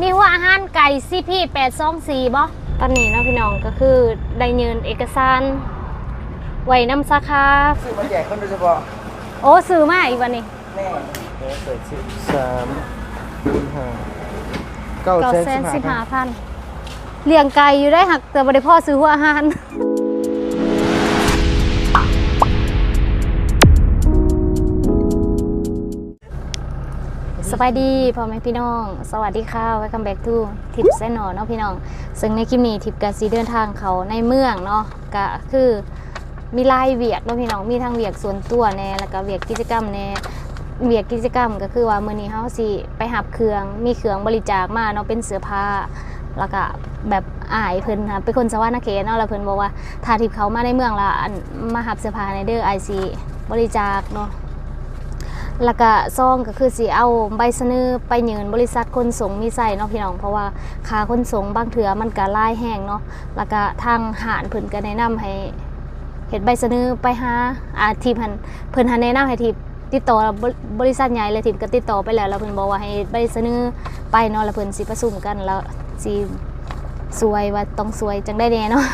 มีหัวอาหารไก่ซีพีแปดสองสี่บ่ตอนนี้เนาะพี่น้องก็คือได้ยืนเอกสารไว้นำสาขาซื้อมาแจกคนโดยเฉพาะโอ้ซื้อมาอีกวันนี้แม่เดี๋ยวเปิดสิบสามคูณห้าเก้าเก้าแสแสนนสิสิบบห้าห้าพันเลี้ยงไก่อยู่ได้หักแต่บ่ได้พ่อซื้อหัวอาหาร บายดีพ่อแม่พี่น้อง สวัสดีค่ะ welcome back to ทิปเซนอเนาะพี่น้อง ซึ่งในคลิปนี้ทิปกสีเดินทางเขาในเมืองเนาะก็คือมีไล่เวียกเนาะพี่น้องมีทั้งเวียกส่วนตัวแน่แล้วก็เวียกกิจกรรมแน่เวียกกิจกรรมก็คือว่ามื้อนี้เฮาสิไปหับเครื่องมีเครื่องบริจาคมาเนาะเป็นเสื้อผ้าแล้วก็แบบอายเพิ่นค่ะเป็นคนสวรรณเขตเนาะแล้วเพิ่นบอกว่าถ้าทิปเขามาในเมืองละมาหับเสื้อผ้าในเด้อไอซีบริจาคเนาะ แล้วก็ซองก็คือสิเอาใบเสนอไปยืนบริษัทขนส่งมีใส่เนาะพี่น้องเพราะว่าค่าขนส่งบางเถือมันก็หลายแห้งเนาะแล้วก็ทางหารเพิ่นก็แนะนำให้เฮ็ดใบเสนอไปหาอาทีมหันเพิ่นหันแนะนำให้ทีติดต่อบริบริษัทใหญ่เลยทีมก็ติดต่อไปแล้วแล้วเพิ่นบอกว่าให้ใบเสนอไปเนาะแล้วเพิ่นสิประชุมกันแล้วสิ สวยว่าต้องสวยจังได้แน่เนาะ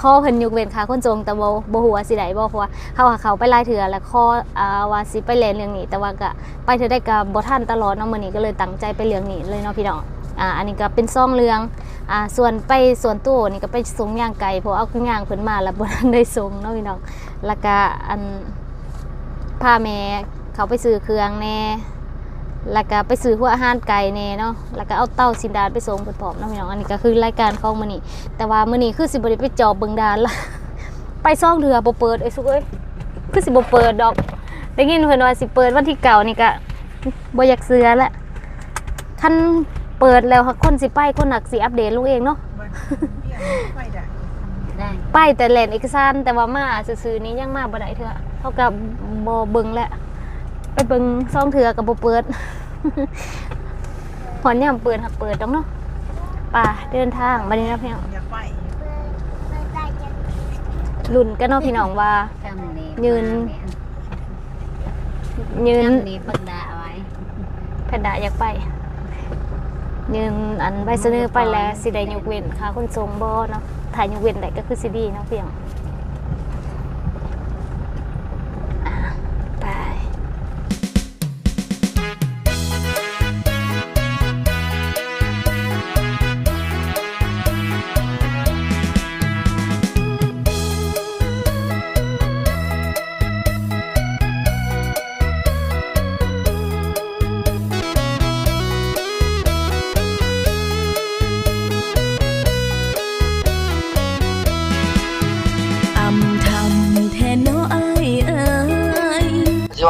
ข้อเพิ่นยกเว้นค่าขนส่งแต่บ่บ่ฮู้ว่าสิได้บ่เพราะว่าเขาว่าเขาไปหลายเถื่อแล้วข้ออ่าว่าสิไปเรียนเรื่องนี้ แต่ว่าก็ไปเธอได้กับบ่ทันตลอดเนาะมื้อนี้ก็เลยตั้งใจไปเรื่องนี้เลยเนาะพี่น้องอ่าอันนี้ก็เป็นซ่องเรื่องอ่าส่วนไปส่วนตัวนี่ก็ไปส่งย่างไก่เพราะเอาเครื่องย่างเพิ่นมาแล้วบ่ทันได้ส่งเนาะพี่น้องแล้วก็อันพาแม่เขาไปซื้อเครื่องแน่ แล้วก็ไปซื้อหัวอาหารไก่แน่เนาะ แล้วก็เอาเต้าสินดานไปส่งเพิ่นพร้อมเนาะพี่น้องอันนี้ก็คือรายการของมื้อนี้แต่ว่ามื้อนี้คือสิบ่ได้ไปจอบเบิ่งดานละไปซ่องเถือบ่เปิดไอ้สุกเอ้ยคือสิบ่เปิดดอกได้ยินเพิ่นว่าสิเปิดวันที่เก่านี่ก็บ่อยากเสือละคันเปิดแล้วคนสิไปคนหนักสิอัปเดตลงเองเนาะได้ไปแต่แลนเอกสารแต่ว่ามาซื่อๆนี้ยังมาบ่ได้เถื่อเท่ากับบ่เบิ่งแหละ ไปเบิงซ่องเถือกับบเปิดหอนยามเปิดหักเปิดดอกเนาะป่าเดินทางมานี่นะพี่น้องอยากไปลุ้นกันเนาะพี่น้องว่า ยืน ยืนจำนี้เปิดาไว้แพนด้าอยากไป ยืนอันใบเสนอไปแล้วสิได้ยกเว้นค่าขนส่งบ่เนาะถ้ายยกเว้นได้ก็คือสิดีเนาะเพียง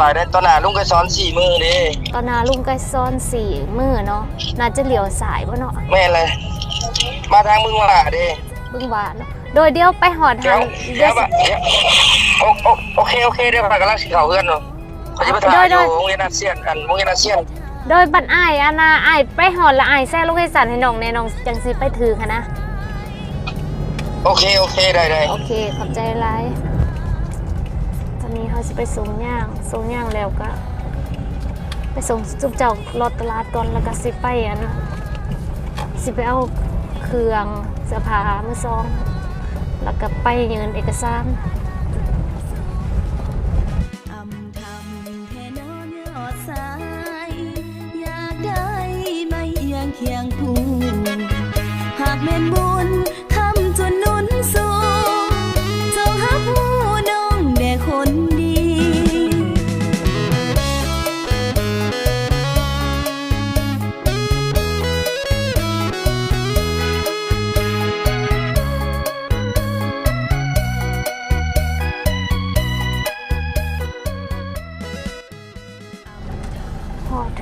สิว่าได้ตอนหน้าลุงก็สอนสี่มือเด้ตอนนาลุงไก่ซ้อนสี่มือเนาะน่าจะเหลียวสายบ่เนาะแม่นเลยมาทางมึงว่าเด้เบึงว่าเนาะโดยเดียวไปหอดเดี๋หัยวนเดี๋เดี๋ยยววสิบะเดี๋ยวโอโอโอเคโอเคเดี๋ยวพากำลังสิเข้าเพื่อนเนาะเขาจะไปถ่ายอยู่โรงเรียนอาเซียนกันโรงเรียนอาเซียนโดยบัดอ้ายอานาอ้ายไปหอดและอ้ายแซ่ลูกให้สั่นให้น้องแน่น้องจังสิไปถือค่ะนะ โอเคโอเคได้ได้โอเคขอบใจหลายตอนนี้ เขาจะไปส่งย่างส่งย่างแล้วก็ ไปส่งจุกเจ้ารถตลาดก่อนแล้วก็สิไปอันสิไปเอาเครื่องเสื้อผ้ามือซอง แล้วก็ไปยืนเอกสาร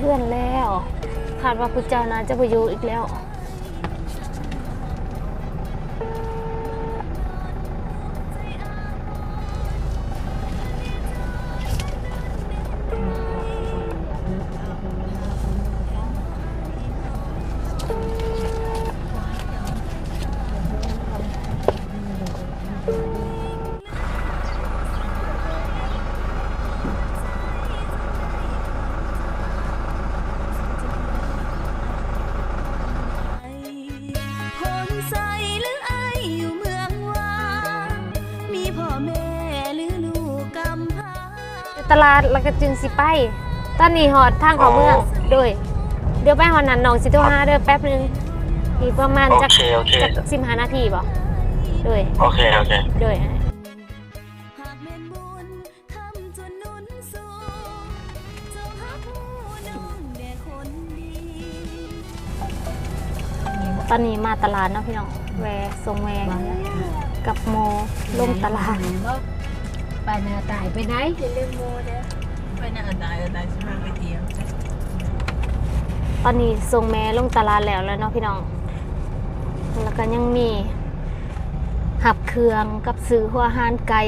พื่อนแล้วคาดว่าพระเจ้านาจะไปอยู่อีกแล้ว ลาดแล้วก็จึงสิไปตอนนี้หอดทางเขาเมืองโดยเดี๋ยวไปหอดนั้นน้องสิโทรหาเด้อแป๊บนึงอีกประมาณโอจักเคโอเค จักสิบห้านาทีบ่โดยโอเค โอเค โดยหากแม่นบุญทำจนหนุนสูงเจ้าหาผู้น้องแด่คนดีตอนนี้มาตลาดเนาะพี่น้องแวะทรงแวงกับโมลงตลาด ไปนาตายไปไหนไปหน้าตายตายสิมาไปเที่ยวตอนนี้ทรงแม่ลงตลาดแล้วแล้วเนาะพี่น้อง แล้วก็ยังมีหับเครื่องกับซื้อหัวหานไก่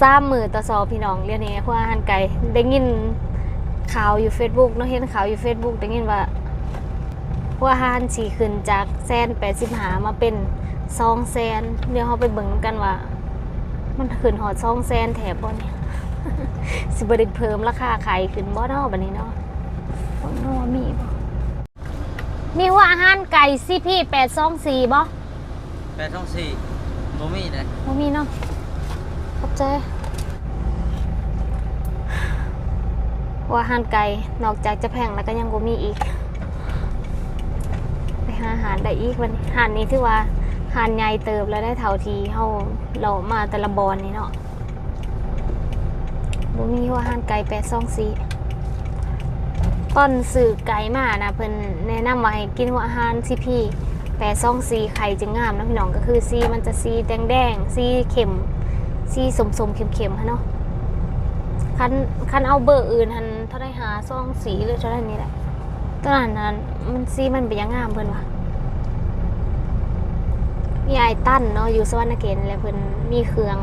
สามมือต่อสองพี่น้องเรียกนี้หัวหานไก่ได้ยินข่าวอยู่ Facebook เนาะเห็นข่าวอยู่ Facebook ได้ยินว่าหัวหานสีขึ้นจากแสนแปดสิบหามาเป็นสองแสนเดี๋ยวเราไปเบิ่งกันว่า มันขึ้นหอดสองแสนแถบบ่เนี่ยสิบไดิเพิ่มราคาขายขึ้นบ่เนาะบัดนี้เนาะบ่เนาะมีบ่มีหัวอาหารไก่ซีพีแปดสองสี่บ่แปดช่องสี่โมมี่นะบ่มีเนาะขอบใจหัวอาหารไก่นอกจากจะแพงแล้วก็ยังบ่มีอีก ไปหาอาหารได้อีกวันนี้อาหารนี้ถือว่าอา หารใหญ่เติบแล้วได้เท่าทีเฮาเรามาแต่ละบอนนี่เนาะบ่มีหัวหารไก่แปดสองสีต้นสื่อไก่มานะเพิ่นแนะนำว่าให้กินหัวหารซีพีแปดสองสีไข่จึงงามนะพี่น้องก็คือสีมันจะสีแดงแดงๆสีเข็มสีสมสมๆเข็มเข็มฮะเนาะคันคันเอาเบอร์อื่นหันเท่าได้หาซองสีหรือเท่าได้นี่แหละตอนนั้นนั้นมันซีมันเป็นยังงามเพิ่นว่ะ มีไอตั้นเนาะอยู่สวรรณเขตนี่แหละเพิ่นมีเครื่อง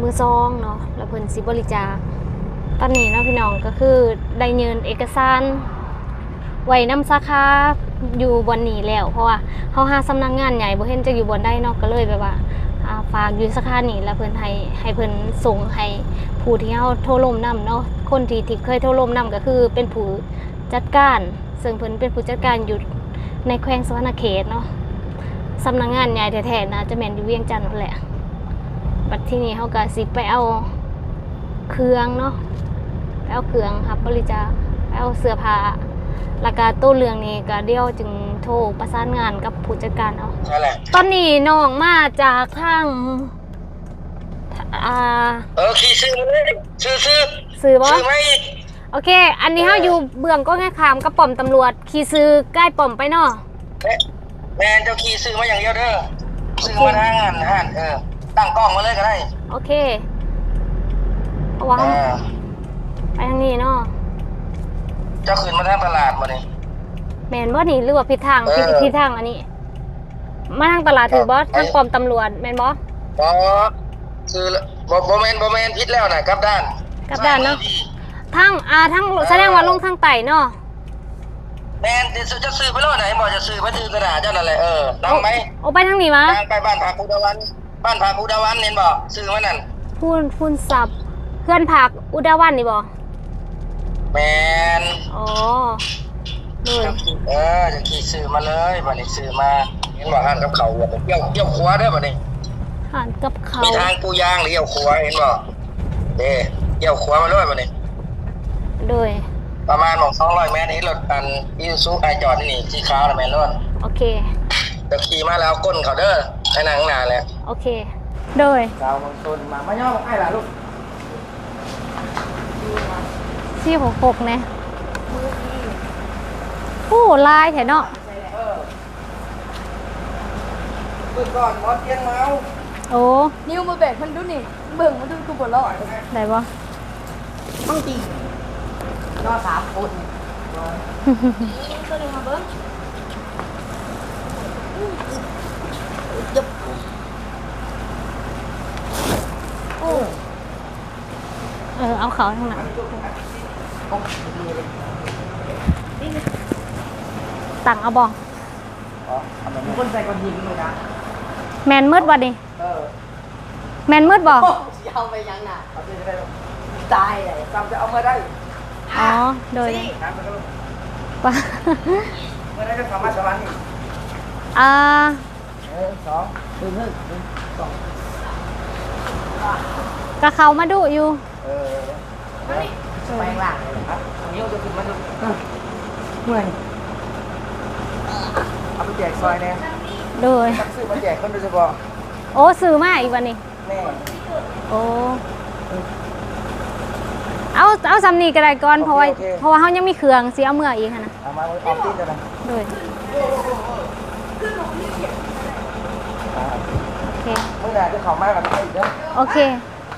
มือซองเนาะแล้วเพิ่นสิบริจาคตอนนี้เนาะพี่น้องก็คือได้เงินเอกสารไว้นำสาขาอยู่บนนี้แล้วเพราะว่าเฮาหาสำนักงานใหญ่บ่เห็นจะอยู่บนได้เนาะก็เลยแบบว่าฝากอยู่สาขานี้แล้วเพิ่นให้ให้เพิ่นส่งให้ผู้ที่เฮาโทรลมนํเนาะคนที่ที่เคยโทรลมนํก็คือเป็นผู้จัดการ ซึ่งเพิ่นเป็นผู้จัดการอยู่ในแขวงสวรรณเขตเนาะ สำนักงานใหญ่แท้ๆนะจะแม่นอยู่เวียงจันทน์นั่นแหละบัดที่นี้เขาก็สิไปเอาเครื่องเนาะไปเอาเครื่องครับบริจาคไปเอาเสื้อผ้าแล้วก็ตู้เรืองนี่ก็เดียวจึงโทรประสานงานกับผู้จัดการเอาใช่แหละตอนนี้น้องมาจากทางอ่าเออขี่ซื้อมาเลยซื้อซื้อซื้อบ่ซื้อไหมโอเค อันนี้เฮาอยู่เบื้องก็แค่ขามกับป้อมตำรวจ ขี่ซื้อใกล้ป้อมไปเนาะ แม่แมนเจ้าขี่ซื้อมาอย่างเดียวเด้อซื้อมาทางงานห้านเออตั้งกล้องมาเลยก็ได้โอเคเพราะว่าเออไปทางนี้เนาะเจ้าขึ้นมาทางตลาดมานี่แมนบ่นี่หรือว่าผิดทางเออผิดผิดทางอันนี้ มาทางตลาดถือบ่เออทางป้อมตำรวจแมนบ่บอซื้อแล้วบอบอแมนบอแมนพิษแล้วนะกลับด้านกลับด้านเนาะทางอ่าทางแสดงว่าลงทางไต่เนาะ แมนเดี๋ยวจะซื้อไปรอดไหนบอกจะซื้อไปถือกระดาษเจ้านั่นแหละเออนั่งไหมโอ้ไปทางนี้มะทางไปบ้านพาภูดาวันบ้านพาภูดาวันเห็นบอกซื้อมานั่นพูนพูนสับเพื่อนผักอุดาวันนี่บ่แมนอ๋อเลยเออจะขี่ซื้อมาเลยบัดนี้ซื้อมาเห็นบอกห้านกับเขาว่าเกี่ยวเกี่ยวขวาเด้อบัดนี้ห่านกับเขามีทางปูยางหรือเกี่ยวขวาเห็นบอกเด้เกี่ยวขวามาเลยบัดนี้โดย ประมาณบอกสองร้อยเมตรนี้รถอันอีซูไอจอดนี่สีขาวนะแมนรถโอเคจะขี่มาแล้วก้นเขาเด้อให้นางนานแหละโอเค โดยดาวมังชนมามาย่อไอ้ล่ะลูกสี่หกหกเนี่ยโอ้ลายแถเนาะเมื่อก่อนมอเตียงเมาโอ้นิ้วมาแบกมันดูนี่เบิ่งมันดูกูบ่รอดได้บ่ต้องตี ย่อสามคนก็เลยมาเบิ่งเออ เอาเขาทางนั้นตังเอาบ่อ๋อทำไมคนใส่ก้อนหินเลยนะแมนมืดบ่ดิเออแมนมืดบ่สิเอาไปยังน่ะเอาไปจะได้ตายเลยจำจะเอามาได้ อ๋อ โดยน้ำมันก็ป่ะเมื่อได้ก็สามารถสวรรค์นี่อ่าเออสองหนึ่งหนึ่งหนึ่งสองกะเขามาดูอยู่เเออไปข้างล่างเลยครับอันนี้เราจะขึ้นมาดูเมื่อยเอาไปแจกซอยเนี่ยโดยตักซื้อมาแจกคนโดยเฉพาะโอ้ซื้อมาอีกวันนี้แม่โอ้ เอาเอาสำนีก็ได้ก่อนเพราะว่าเพราะว่าเขายังมีเครื่องสิเอาเมื่ออีกหั้นนะเอามาเอาตีนกันนะโดยโอเคเมื่อไหร่จะเข้ามากับใครอีกนะโอเค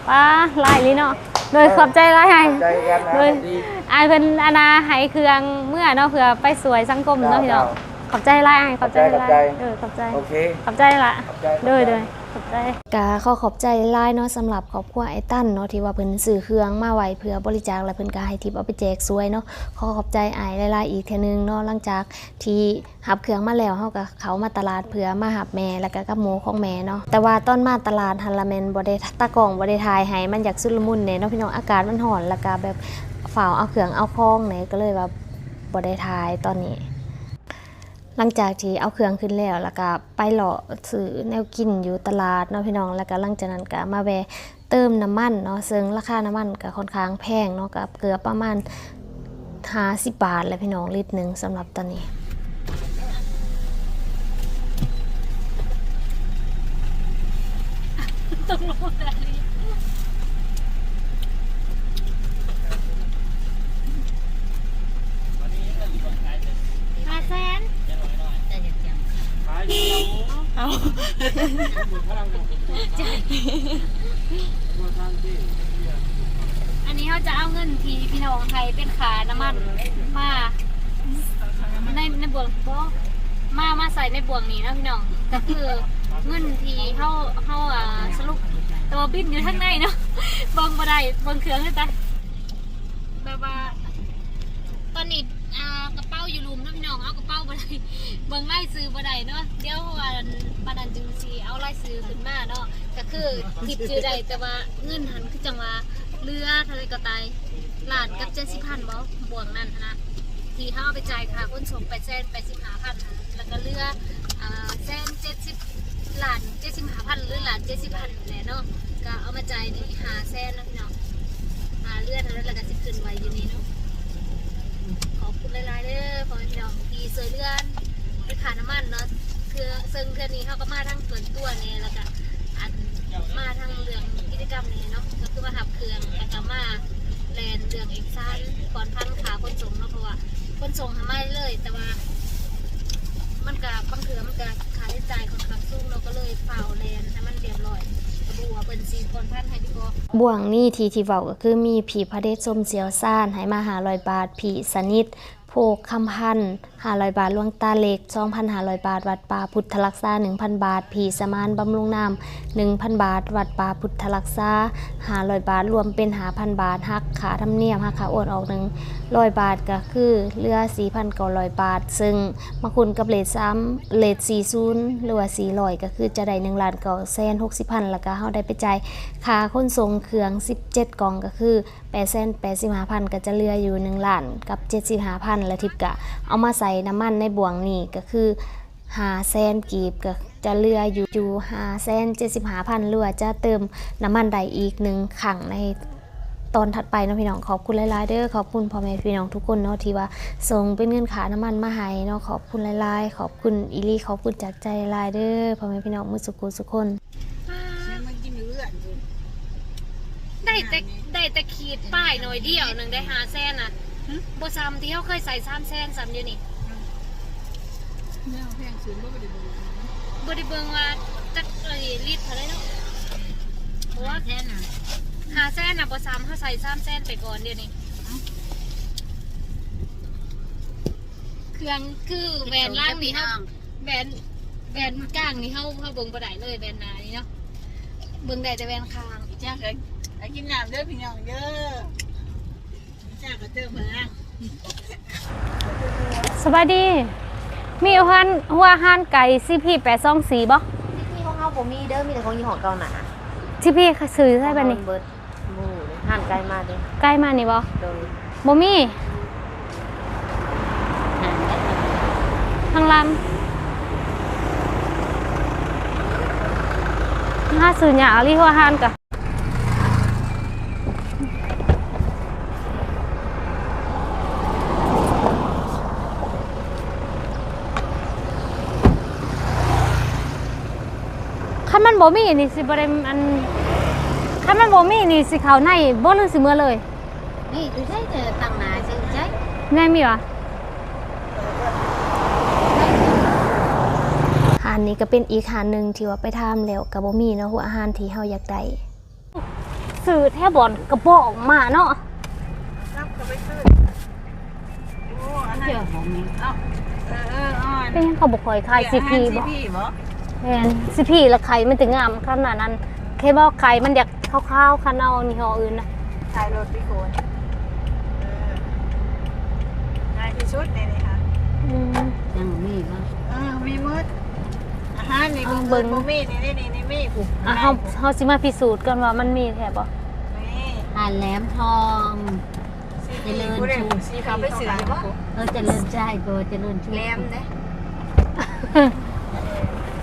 ป้าไล่ลิเนาะโดยขอบใจไล่ให้ขอบใจกันนะโดยดีอายเพิ่นอานาให้เครื่องเมื่อเนาะเพื่อไปสวยสังคมเนาะพี่น้องเจ้าขอบใจไล่ให้ขอบใจขอบไล่ใจเออขอบใจโอเค ขอบใจละขอบใจโดยโดย ขอบใจกาขอขอบใจไล่เนาะสำหรับครอบครัวไอ้ตั้นเนาะที่ว่าเพิ่นซื้อเครื่องมาไว้เพื่อบริจาคและเพิ่นก็ให้ทิปเอาไปแจกสวยเนาะขอขอบใจไอายหลายๆอีกเทื่อนึงเนาะหลังจากที่หับเครื่องมาแล้วเฮาก็เขามาตลาดเพื่อมาหับแม่แล้วก็กับหมูของแม่เนาะแต่ว่าตอนมาตลาดฮันละแมนบ่ได้ตะกล้องบ่ได้ถ่ายให้มันอยากสุลมุนเนี่ยเนาะพี่น้องอากาศมันร้อนแล้วก็แบบฝ่าเอาเครื่องเอาของเนี่ยก็เลยว่าบ่ได้ถ่ายตอนนี้ หลังจากที่เอาเครื่องขึ้นแล้วแล้วก็ไปหล่อซื้อแนวกินอยู่ตลาดเนาะพี่น้องแล้วก็หลังจากนั้นก็มาแวะเติมน้ำมันเนาะซึ่งราคาน้ำมันก็ค่อนข้างแพงเนาะกับเกือบประมาณ50บาทเลยพี่น้องลิตรหนึ่งสำหรับตอนนี้ห้าแสน อันนี้เขาจะเอาเงินที่พี่น้องไทยเป็นขาน้ำมันมาในในบ่วงบ่มามาใส่ในบ่วงนี้นะพี่น้องก็คือเงินที่เขาเขาอ่าสรุปตัวบินอยู่ข้างในเนาะเบิ่งบ่ได้เบิ่งเครื่องเลยแต่แบบว่า ตอนนี้อ่ากระเป๋าอยู่ลุมนะพี่น้องเอากระเป๋าบ่ได้เบิ่งไล่ซื้อบ่ได้เนาะเดี๋ยวว่าปานนั้นจึงสิเอาไล่ซื้อขึ้นมาเนาะก็คือคิดชื่อได้แต่ว่าเงินหันคือจังว่าเรือทะเลก็ตายล้านกับ70,000บ่บวกนั่นหั้นนะที่เฮาเอาไปจ่ายค่าขนส่งไปแสน85,000แล้วก็เรืออ่าแสน70ล้าน75,000หรือล้าน70,000แหละเนาะก็เอามาจ่ายนี่5แสนนะพี่น้องอ่าเรือท่านั้นแล้วก็สิขึ้นไว้อยู่นี่เนาะขอบคุณหลายๆเด้อพ่อแม่พี่น้องที่ช่วยเรือน เปขาน้ำมันเนาะคือซึ่งเทื่อนี้เขาก็มาทั้งส่วนตัวเนี่ยแล้วก็อันมาทั้งเรื่องกิจกรรมนี้เนาะก็คือมาขับเครื่องแล้วก็มาแลนเรื่องเอกสารก่อนพังขาคนส่งเนาะเพราะว่าคนส่งทำไม่เลย แต่ว่า มันกับบางเถื่อมันกับขาใช้จ่ายขับคำสู้เราก็เลยเฝ้าแลนให้มันเรียบร้อยบัวเป็นสีก่อนพันให้พี่บบ่วงนี่ทีทีเว้าก็คือมีผีพระเดชสมเสียวซ่านหายมาหาลอยบาทผีสนิทโพกคำพัน 500 บาทลวงตาเล็ก2,500 บาท วัดป่าพุทธลักษา1,000 บาท ผีสมานบำรุงน้ำ1,000 บาท วัดป่าพุทธลักษา500 บาท รวมเป็น 5,000 บาทหักขาทำเนียมหักขาโอนออกหนึ่งร้อยบาทก็คือเรือ4,900 บาท ซึ่งมาคุณกับเลทซ้ำเลท40หรือว่าสีลอยก็คือจะได้1ล้านเก่าแสนหกสิบพันแล้วก็เฮาได้ไปจ่ายค่าขนทรงเครื่อง 17 กล่องก็คือ8แสห้าพันก็จะเรืออยู่1ล้านกับ75,000และทิปกะเอามาใส่น้ำมันในบ่วงนี้ก็คือ5แสนกีบก็จะเหลืออยู่อยู่5แสน75พันหรือว่าจะเติมน้ำมันใดอีกหนึ่งขังในตอนถัดไปเนาะพี่น้องขอบคุณหลายๆเด้อขอบคุณพ่อแม่พี่น้องทุกคนเนาะที่ว่าส่งเป็นเงินขาน้ำมันมาให้เนาะขอบคุณหลายๆ ขอบคุณอีหลีขอบคุณจากใจหลายๆเด้อพ่อแม่พี่น้องมือสุขุสุขคนมันกินเลือดอยู่ได้แต่ได้แต่ขีดป้ายหน่อยเดียวหนึ่งได้หาแซนอะโบซ้ำที่เขาเคยใส่ซ้ำแซนซ้ำเดียวนี่เนื้อแพงสูงก็ไม่ได้ดูบริเบิงว่าจักอะไรรีดเท่าไรเนาะเพราะว่าแค่น่ะหาแซนอะโบซ้ำเขาใส่ซ้ำแซนไปก่อนเดียวนี่เครื่องคือแหวนล่างนี่เขาแหวนแหวนกลางนี่เขาเขาเบิ่งบ่ได้เลยแหวนหนานี่เนาะเบิ่งได้แต่แหวนคางจ้าเคยไอ้กินน้ำเด้อพี่น้องเด้อจ้าก็เติมมาสบายดี มีหัวหัวหันไก่ซีพีแปดสองสีบ่ที่ของเขาผมมีเด้อมีแต่ของยี่ห้อเก่าหนาซีพีซื้อใช่ปะนี่เบิร์ดหมูหั่นไกลมาดิใกล้มานี่บ่โดยบ่มีทางลำห้าสื่อหยาลีหัวหันกะ มันบ่มีนี่สิบ่ได้อันคันมันบ่มีนี่สิเข้าในบ่หรือสิเมื่อเลย นี่ดูใช่เจอตังหนาใช่ใช่แน่มีวะหานนี้ก็เป็นอีกหานหนึ่งที่ว่าไปทำแล้วกับบ่มีเนาะหัวอาหารที่เฮาอยากได้สื่อแทบบอนกระบอกมาเนาะรับก็ไปขึ้นโอ้อันนั้นเจอของนี้เอ้าเออเอออ่อนเป็นหยังเขาบ่ค่อยขายซีพีบ่ซีบ่ แม่นซีพีแล้วไข่มันถึงงามขนาดนั้นแค่บอกไข่มันอยากขาวๆคันเอานี่ห่ออื่นนะถ่ายรถพี่โคนง่ายที่สุดเลยนี่ค่ะอืม ยังมีบ้างเออมีมืดอาหารนี่เอาก็เบิ่เบิ่ง งบ่มีนี่นี่นี่นี่มีกูอะเฮาเฮาสิมาพิสูจน์กันว่ามันมีแท้บ่นี่หานแหลมทองเจริญกูได้ชูสีเขาไปซื้อบ่เออเจริญใจโกเจริญชูแหลมเด้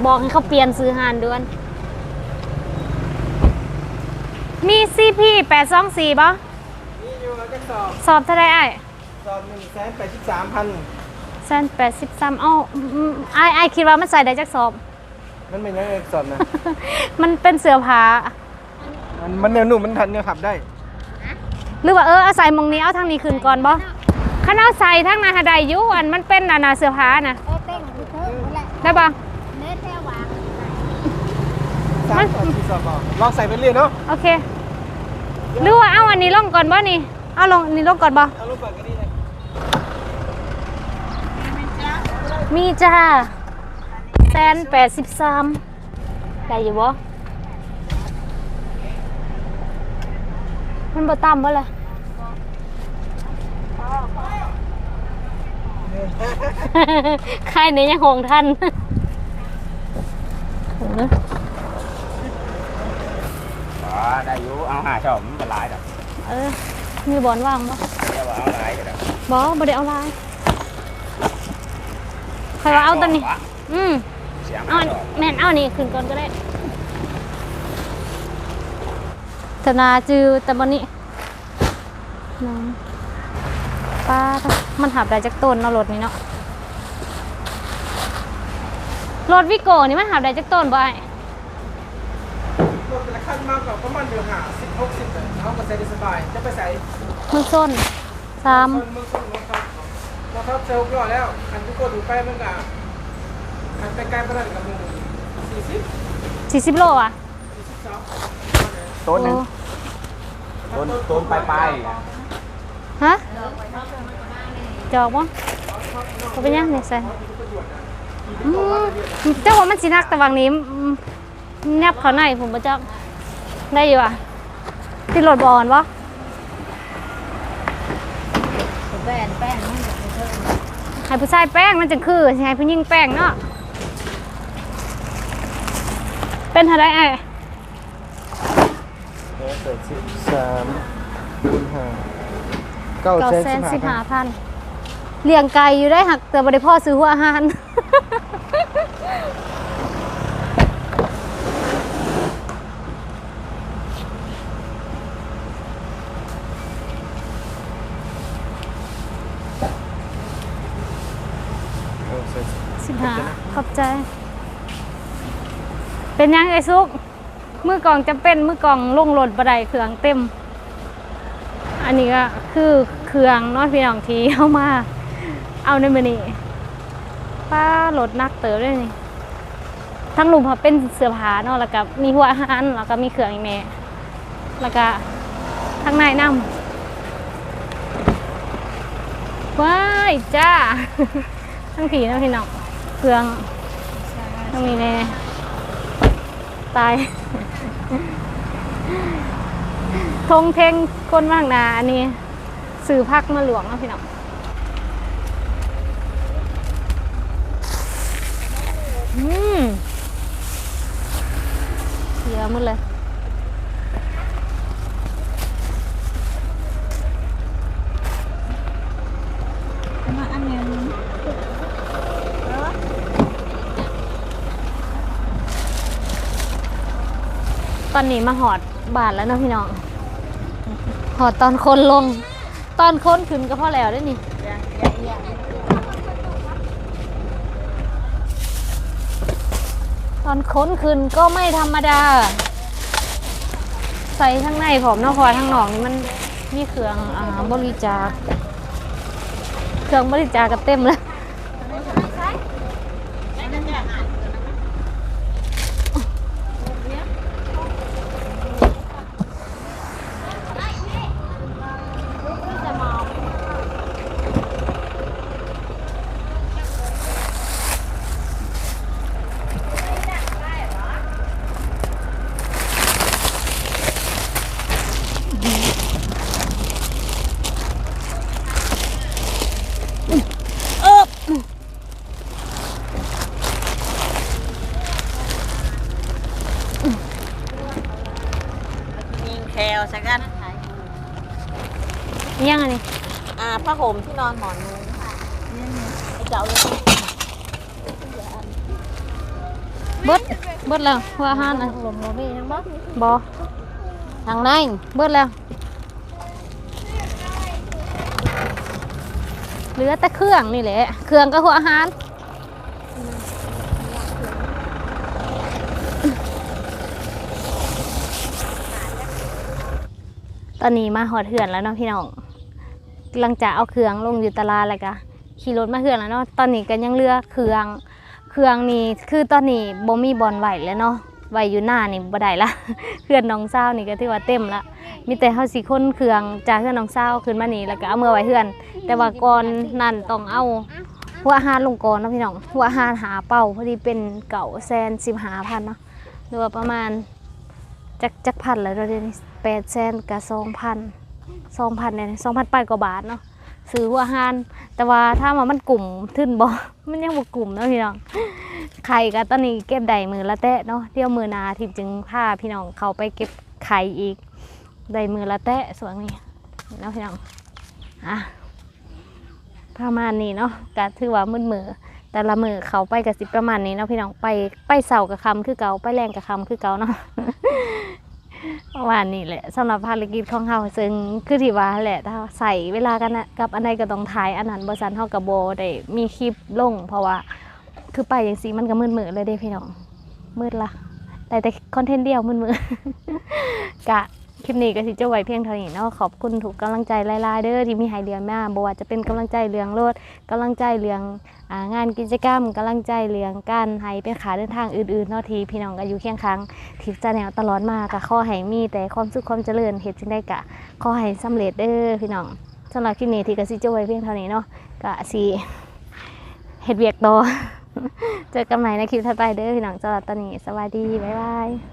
บอกให้เขาเปลี่ยนซื้อหานด่วน มี CP 824บ่นี่อยู่แล้วก็สอบ สอบเท่าไรไอ้ายสอบหนึ่งแสนแปดสิบสามพันแสนแปดสิบสามเอ้าอืมไอ้ไอ้ายคิดว่ามันใส่ได้จักสอบ มันเป็นยังไงสอบนะ มันเป็นเสื้อผ้ามันมันเนื้อหนุ่มมันทันเนื้อขับได้ หรือว่าเออเอาใส่มองนี้เอาทางนี้ขึ้นก่อนบ่คันเอาใส่ทางนาหาใดอยุอันมันเป็นนานาเสื้อผ้าน่ะเออเต้งดูเพิ่มแห ละได้บ่เนื้อแท้หวานสามสอบสี่สอบบอกลองใส่ไปเรื่อยเนาะโอเคหรือว่าเอาอันนี้ลงก่อนบ่นี่เอาลงอันนี้ลงก่อนบ่เอาลูกเปิดกันดีเลยมีจ้าแสนแปดสิบสามได้อยู่บ่มันบ่ต่ำบ่เลยใครเนี่ยยังหงทัน โอ้โหอ๋อได้อยู่เอาหาชอบมันเป็นหลายดอกเออมีบอลว่างบ่เรียกว่าเอาหลายก็ได้บ่บ่ได้เอาลายใครว่าเอาตัวนี้วะอืมเสียงเอาหาอันดอกแม่นเอานี่ขึ้นก่อนก็ได้ธนาจือแต่บันนี้น้องป้าดมันหับได้จากต้นเนาะรถนี้เนาะ รถวิโก้นี่มันหับได้จากต้นบ่ไอ้รถแต่ละคันมากกว่าประมาณเดือนหาสิบหกสิบเลยเอามาใส่ได้สบายจะไปใส่มึงส้นสามคนเมืองต้นรถครับรถครับเซลล์ก่อนแล้ว อันทุกคนดูไปมันก็อันไปไกลประมาณกับมึงสี่สิบสี่สิบโลอะสี่สิบสองต้นหนึงโอ้ต้นต้นปลายปลายฮะจอกบ่เขาเป็นยังเนี่ยใส่ อืมเจ้าว่ามันสินักแต่วังนี้อืมแนบเขาในผมบ่จักได้อยู่อะติดรถบอลวะแป้งแป้งมันจะเพิ่มให้ผู้ชายแป้งมันจะคือสิให้ผู้หญิงแป้งเนาะเป็นเท่าไรไอ้แปดสิบสามคูณห้าเก้าเก้าแสนแสนสิสิบบห้าห้าพันพัน เลี้ยงไก่อยู่ได้หักแต่บ่ไดพ่อซื้อหัวอาหารเก้าแสนสิบห้าขอบใจ เป็นยังไอ้ซุก มือกล่องจะเป็นมือกล่องลงรถบัไดเครื่องเต็ม อันนี้ก็คือเครื่องเนอพี่น้องทีเข้ามา เอาในมือนี้ป้ารถนักเติบด้วยนี่ทั้งหลุมเขาเป็นเสื้อผ้าเนาะแล้วก็มีหัวอาหารแล้วก็มีเครื่องอีกแม่แล้วก็ข้างในน้ำว้ายจ้า ทั้งผีทั้งพี่น้องเครื่องต้องมีแน่ตายทงเทงก้นว่างนาอันนี้สื่อพักมาหลวงเนาะพี่น้อง อืมเยอะหมดเลยมาอันนึงตอนนี้มาหอดบาทแล้วเนาะพี่น้อง หอดตอนคนลง ตอนคนขึ้นก็พอแล้วได้นี่ ต อนค้นขึ้นก็ไม่ธรรมดา ใส่ทั้งในผมนอกคอทั้งนอกนี่มันมีเครื่องอบริจาค เครื่องบริจาคก็เต็มแล้ว ยังไงนี่อ่าผ้าห่มที่นอนหมอนมุ้งไอ้เจ้าเลยเบิดเบิดแล้วหัวอาหารอะลมโมบี้ทั้งหมดบอทางในเบิดแล้วเหลือแต่เครื่องนี่แหละ เครื่องก็หัวอาหารตอนนี้มาหอดเหือนแล้วเนาะพี่น้อง กำลังจะเอาเครื่องลงอยู่ตลาดแล้วก็ขี่รถมาเหือนแล้วเนาะตอนนี้ก็ยังเลือกเครื่องเครื่องนี่คือตอนนี้บ่มีบอลไหวแล้วเนาะไหวอยู่หน้านี่บ่ได้ละเพื่อนน้องสานี่ก็ถือว่าเต็มละมีแต่เฮาสิค้นเครื่องจากเพื่อนน้องสาขึ้นมานี่แล้วก็เอามือไว้เพื่อน แต่ว่าก่อนนั่นต้องเอาหัวอาหารลงก่อนนะพี่น้องหัวอาหารหาเป่าพอดีเป็นเก่าแซนสิบหาพันเนาะหรือว่าประมาณจักจักพันแล้วเดี๋ยนี้แปดแสนกับสองพัน สองพันเนี่ยสองพันไปกว่าบาทเนาะซื้อหัวอาหารแต่ว่าถ้าว่ามันกลุ่มทึนบ่มันยังบ่กลุ่มเนาะพี่น้องไข่ก็ตอนนี้เก็บได้มือละแตะเนาะเดี๋ยวมือนาทิมจึงพาพี่น้องเขาไปเก็บไข่อีกได้มือละแตะส่วนนี้เนาะพี่น้องอะประมาณนี้เนาะก็ถือว่ามืดมือแต่ละมือเขาไปกับสิประมาณนี้เนาะพี่น้องไปไปเสาร์กับคำคือเก่าไปแรงกับคำคือเก่าเนาะ วันนี้แหละสำหรับภารกิจของเราซึ่งคือที่ว่าแหละถ้าใส่เวลากันนะกับอันใดก็ต้องถ่ายอันนั้นบริษันเฮากับโบได้มีคลิปลง เพราะว่าคือไปอย่างสีมันก็มืดมืดๆเลยเด้พี่น้องมืดละแต่แต่คอนเทนต์เดียวมืดมืกะ คลิปนี้ก็สิจะไว้เพียงเท่านี้เนาะขอบคุณถูกกำลังใจหลายๆเด้อที่มีให้เดือนมาบ่ว่าจะเป็นกำลังใจเรื่องรถกำลังใจเรื่องงานกิจกรรมกำลังใจเรื่องการให้เป็นขาเดินทางอื่นๆเนาะทีพี่น้องก็อยู่เคียงข้างทิปจะแนวตลอดมาก็ขอให้มีแต่ความสุขความเจริญเฮ็ดจังได้กะข้อให้สำเร็จเด้อพี่น้องสำหรับคลิปนี้ที่ก็สิจะไว้เพียงเท่านี้เนาะก็สิเฮ็ดเวียกต่อเจอกันใหม่ในคลิปถัดไปเด้อพี่น้องสำหรับตอนนี้สวัสดีบ๊ายบาย